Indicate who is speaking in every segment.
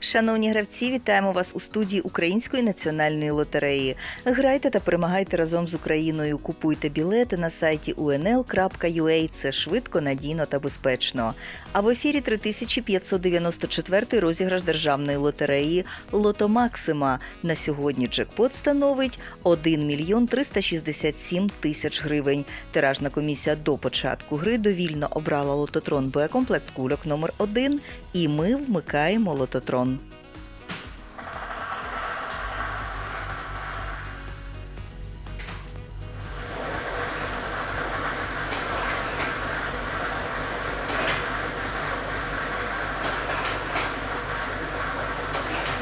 Speaker 1: Шановні гравці, вітаємо вас у студії Української національної лотереї. Грайте та перемагайте разом з Україною. Купуйте білети на сайті unl.ua. Це швидко, надійно та безпечно. А в ефірі 3594 розіграш державної лотереї Лото Максима. На сьогодні джекпот становить 1 мільйон 367 тисяч гривень. Тиражна комісія до початку гри довільно обрала лототрон Б комплект кульок номер 1 і ми вмикаємо лототрон.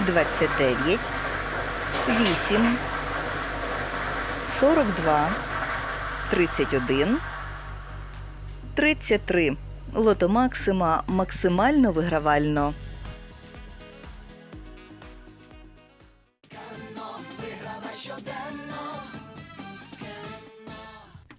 Speaker 1: Двадцять дев'ять, вісім, сорок два, тридцять один, тридцять три. Лото Максима максимально вигравально.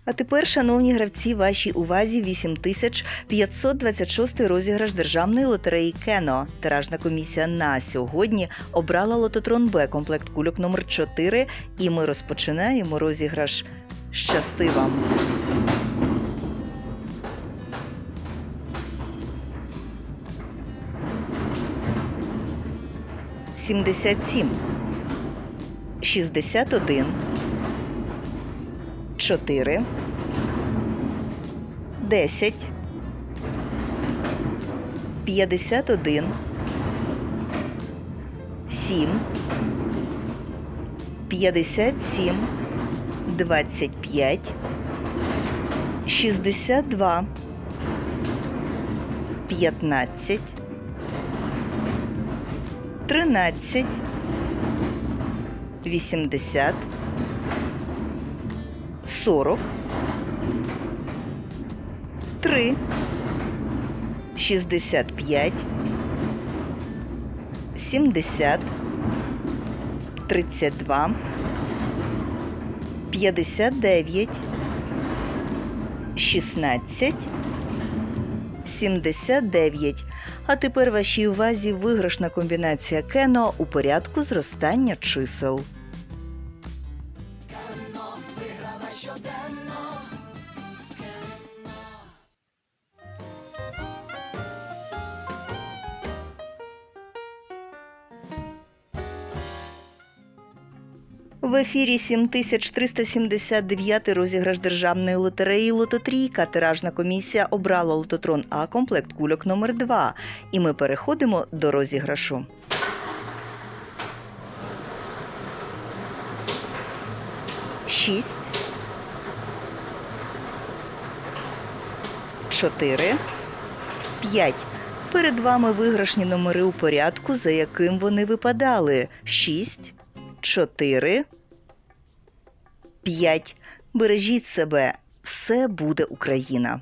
Speaker 1: А тепер, шановні гравці, вашій увазі 8526 розіграш державної лотереї Кено. Тиражна комісія на сьогодні обрала лототрон Б комплект кульок номер 4 і ми розпочинаємо розіграш. Щасти вам! Сімдесят сім, шістдесят 4, 10, 51, 7, 57, 25, 62, 15, 13, 80, 40, 3, 65, 70, 32, 59, 16, 79. А тепер вашій увазі виграшна комбінація Кено у порядку зростання чисел. В ефірі 7379 розіграш державної лотереї Лототрійка. Тиражна комісія обрала лототрон А комплект кульок номер 2 І ми переходимо до розіграшу. Шість. Чотири. П'ять. Перед вами виграшні номери у порядку, за яким вони випадали. Шість. 4, 5. Бережіть себе. Все буде Україна.